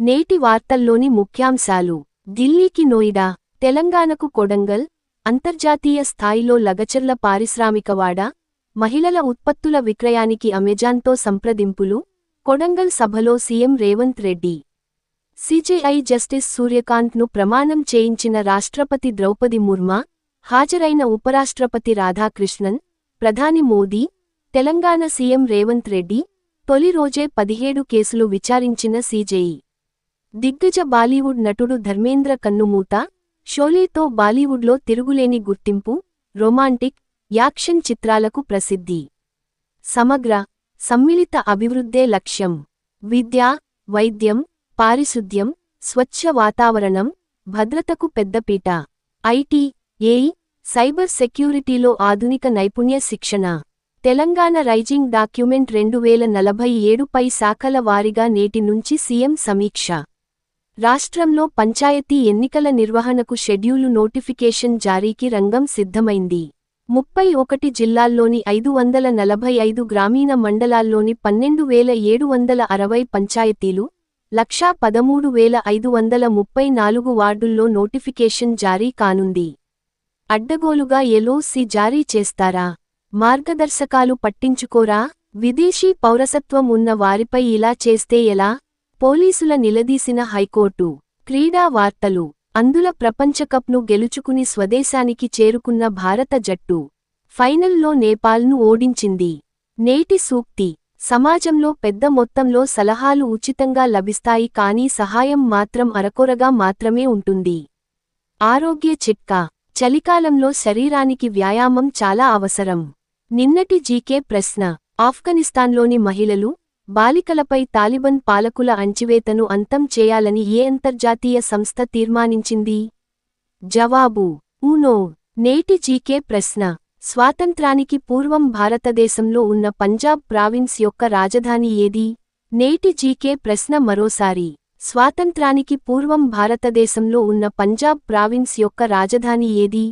నేటి వార్తల్లోని ముఖ్యాంశాలు. ఢిల్లీకి నోయిడా తెలంగాణకు కొడంగల్ అంతర్జాతీయ స్థాయిలో లగచర్ల పారిశ్రామికవాడ మహిళల ఉత్పత్తుల విక్రయానికి అమెజాన్తో సంప్రదింపులు కొడంగల్ సభలో CM Revanth Reddy. CJI justice సూర్యకాంత్ను ప్రమాణం చేయించిన రాష్ట్రపతి ద్రౌపది ముర్మా హాజరైన ఉపరాష్ట్రపతి రాధాకృష్ణన్ ప్రధాని మోదీ తెలంగాణ సీఎం రేవంత్ రెడ్డి తొలి రోజే పదిహేడు కేసులు విచారించిన సీజేఈ దిగ్గజ బాలీవుడ్ నటుడు ధర్మేంద్ర కన్నుమూత షోలేతో బాలీవుడ్లో తిరుగులేని గుర్తింపు రొమాంటిక్ యాక్షన్ చిత్రాలకు ప్రసిద్ధి. సమగ్ర సమ్మిళిత అభివృద్ధే లక్ష్యం. విద్య వైద్యం పారిశుద్ధ్యం స్వచ్ఛ వాతావరణం భద్రతకు పెద్దపీట. ఐటీ ఏఈ సైబర్ సెక్యూరిటీలో ఆధునిక నైపుణ్య శిక్షణ. తెలంగాణ రైజింగ్ డాక్యుమెంట్ రెండు వేల నలభై ఏడుపై శాఖల వారీగా నేటి నుంచి సీఎం సమీక్ష. రాష్ట్రంలో పంచాయతీ ఎన్నికల నిర్వహణకు షెడ్యూలు నోటిఫికేషన్ జారీకి రంగం సిద్ధమైంది. ముప్పై ఒకటి జిల్లాల్లోని ఐదు వందల నలభై ఐదు గ్రామీణ మండలాల్లోని పన్నెండు వేల ఏడు వందల అరవై పంచాయతీలు లక్షా పదమూడు వేల ఐదు వందల ముప్పై నాలుగు వార్డుల్లో నోటిఫికేషన్ జారీ కానుంది. అడ్డగోలుగా ఎల్ఓసి జారీ చేస్తారా? మార్గదర్శకాలు పట్టించుకోరా? విదేశీ పౌరసత్వం ఉన్న వారిపై ఇలా చేస్తే ఎలా? పోలీసుల నిలదీసిన హైకోర్టు క్రీడా వార్తలు అందుల ప్రపంచకప్ను గెలుచుకుని స్వదేశానికి చేరుకున్న భారత జట్టు ఫైనల్లో నేపాల్ను ఓడించింది. నేటి సూక్తి సమాజంలో పెద్ద మొత్తంలో సలహాలు ఉచితంగా లభిస్తాయి కానీ సహాయం మాత్రం అరకొరగా మాత్రమే ఉంటుంది. ఆరోగ్య చిట్కా చలికాలంలో శరీరానికి వ్యాయామం చాలా అవసరం. నిన్నటి జీకే ప్రశ్న ఆఫ్ఘనిస్తాన్లోని మహిళలు బాలికలపై తాలిబన్ పాలకుల అంచివేతను అంతం చేయాలని ఏ అంతర్జాతీయ సంస్థ తీర్మానించింది? జవాబు ఊనో నేటి జీకే ప్రశ్న. స్వాతంత్రానికి పూర్వం భారతదేశంలో ఉన్న పంజాబ్ ప్రావిన్స్ యొక్క రాజధాని ఏది? నేటి జీకే ప్రశ్న మరోసారి. స్వాతంత్రానికి పూర్వం భారతదేశంలో ఉన్న పంజాబ్ ప్రావిన్స్ యొక్క రాజధాని ఏది?